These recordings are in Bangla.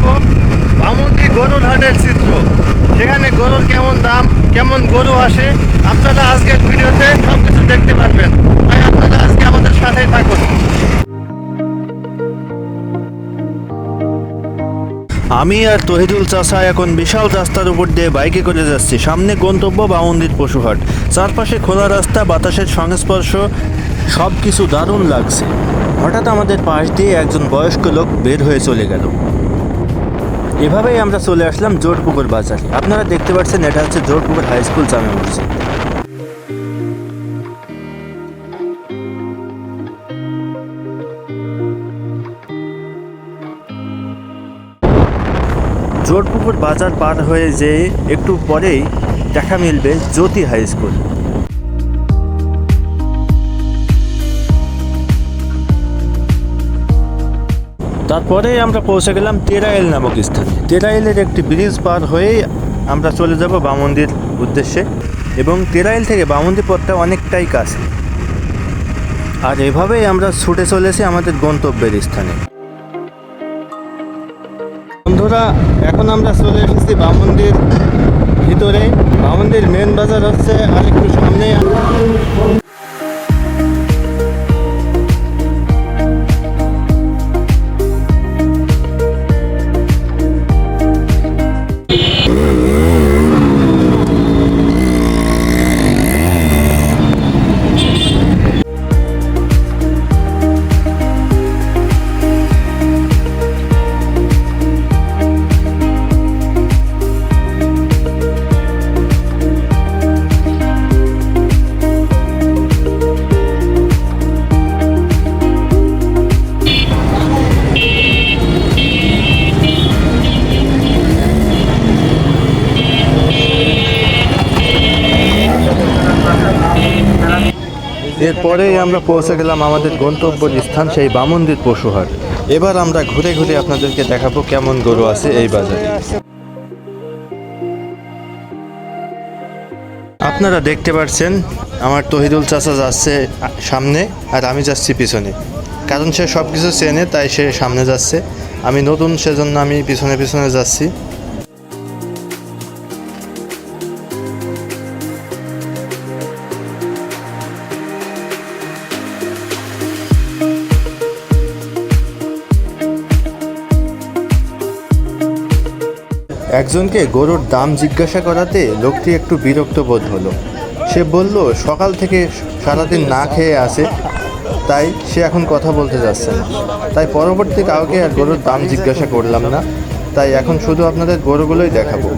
দেখাবো বামুন্দি গরুর হাটের চিত্র? সেখানে গরুর কেমন দাম, কেমন গরু আসে? আপনারা আজকের ভিডিওতে সব কিছু দেখতে পারবেন। তাই আপনারা আজকে আমাদের সাথেই থাকুন। আমি আর তহিদুল চাষা এখন বিশাল রাস্তার উপর দিয়ে বাইকে করে যাচ্ছি। সামনে গন্তব্য বামন্দির পশুহাট। চারপাশে খোলা রাস্তা, বাতাসের সংস্পর্শ সব কিছু দারুণ লাগছে। হঠাৎ আমাদের পাশ দিয়ে একজন বয়স্ক লোক বের হয়ে চলে গেল। এভাবেই আমরা চলে আসলাম জোরপুকুর বাজারে। আপনারা দেখতে পাচ্ছেন, এটা হচ্ছে জোরপুকুর হাই স্কুল জামে মসজিদ। জোরপুকুর বাজার পার হয়ে যেয়ে একটু পরেই দেখা মিলবে জ্যোতি হাই স্কুল। তারপরেই আমরা পৌঁছে গেলাম তেরাইল নামক স্থানে। তেরাইলের একটি ব্রিজ পার হয়েই আমরা চলে যাব বামন্দির উদ্দেশ্যে এবং তেরাইল থেকে বামন্দির পথটা অনেকটাই কাছে। আর এভাবেই আমরা ছুটে চলেছি আমাদের গন্তব্যের স্থানে। বন্ধুরা, এখন আমরা চলে এসেছি বামন্দির ভিতরে। বামন্দির মেন বাজার হচ্ছে আরেকটু সামনে। এরপরেই আমরা পৌঁছে গেলাম আমাদের গন্তব্য স্থান সেই বামন্দির পশুহাট। এবার আমরা ঘুরে ঘুরে আপনাদেরকে দেখাবো কেমন গরু আছে এই বাজারে। আপনারা দেখতে পাচ্ছেন আমার তহিদুল চাচা যাচ্ছে সামনে আর আমি যাচ্ছি পিছনে। কারণ সে সব কিছু চেনে, তাই সে সামনে যাচ্ছে। আমি নতুন, সেজন্য আমি পিছনে পিছনে যাচ্ছি। একজনকে গরুর দাম জিজ্ঞাসা করাতে লোকটি একটু বিরক্ত বোধ হলো। সে বলল, সকাল থেকে সারাদিন না খেয়ে আসে তাই সে এখন কথা বলতে যাচ্ছে না। তাই পরবর্তী কাউকে আর গরুর দাম জিজ্ঞাসা করলাম না। তাই এখন শুধু আপনাদের গরুগুলোই দেখাবো।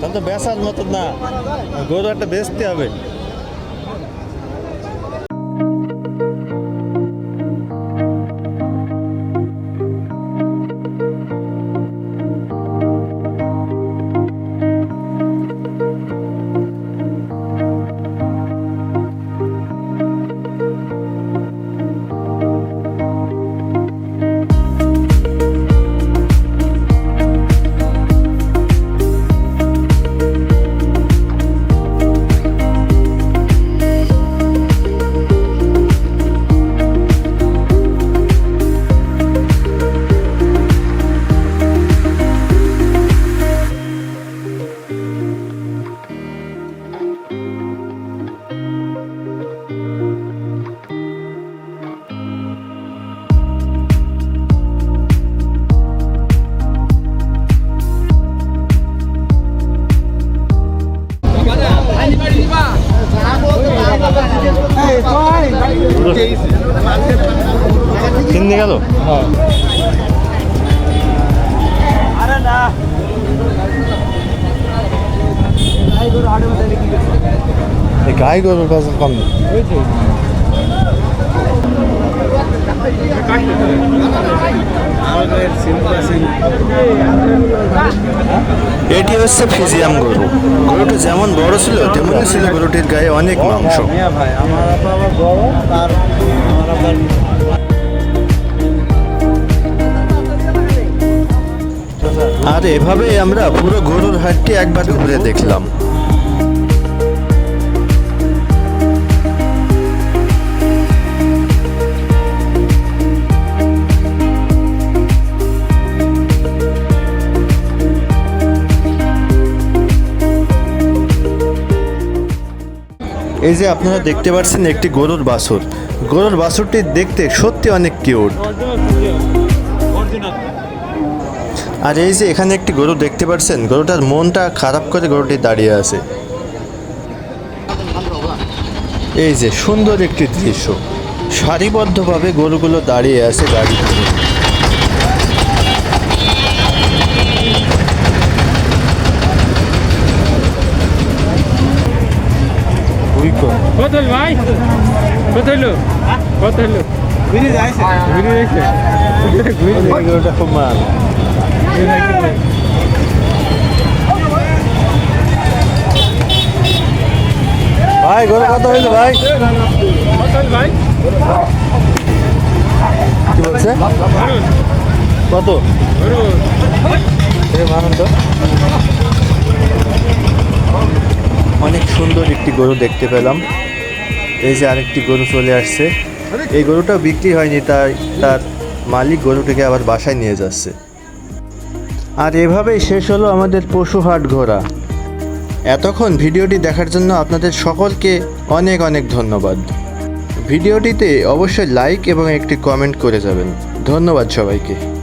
তাহলে তো বেচার মতন না। গরু একটা বেচতে হবে। কিনে গেল? গাই গরুর বাজার কম এটি হচ্ছে ফিজিয়াম গরু। গরুটা যেমন বড় ছিল তেমনই ছিল গরুটির গায়ে অনেক মাংস। ভাই আমার আবার বড় তার আমার আবার এভাবে আমরা পুরো গরুর হাটটি একবার ঘুরে দেখলাম। এই যে আপনারা দেখতে পাচ্ছেন একটি গরুর বাছুর। গরুর বাছুরটি দেখতে সত্যি অনেক কিউট আর এই যে এখানে একটি গরু দেখতে পাচ্ছেন গরুটার মনটা খারাপ করে গরুটি দাঁড়িয়ে আছে। এই যে সুন্দর একটি দৃশ্য। সারিবদ্ধভাবে গরুগুলো দাঁড়িয়ে আছে গাড়ি কত ভাই? কত হইল কত হইল ঘুরে যাইছে। ঘুরে গেছে ঘুরে গরুটা খুব মাল। ভাই গরু কত হইল ভাই। কি বলছে? কত? অনেক সুন্দর একটি গরু দেখতে পেলাম। এই যে আরেকটি গরু চলে আসছে। এই গরুটা বিক্রি হয়নি তাই তার মালিক গরুটিকে আবার বাসায় নিয়ে যাচ্ছে। আর এভাবেই শেষ হলো আমাদের পশু হাট ঘোরা। এতক্ষণ ভিডিওটি দেখার জন্য আপনাদের সকলকে অনেক অনেক ধন্যবাদ। ভিডিওটিতে অবশ্যই লাইক এবং একটি কমেন্ট করে যাবেন। ধন্যবাদ সবাইকে।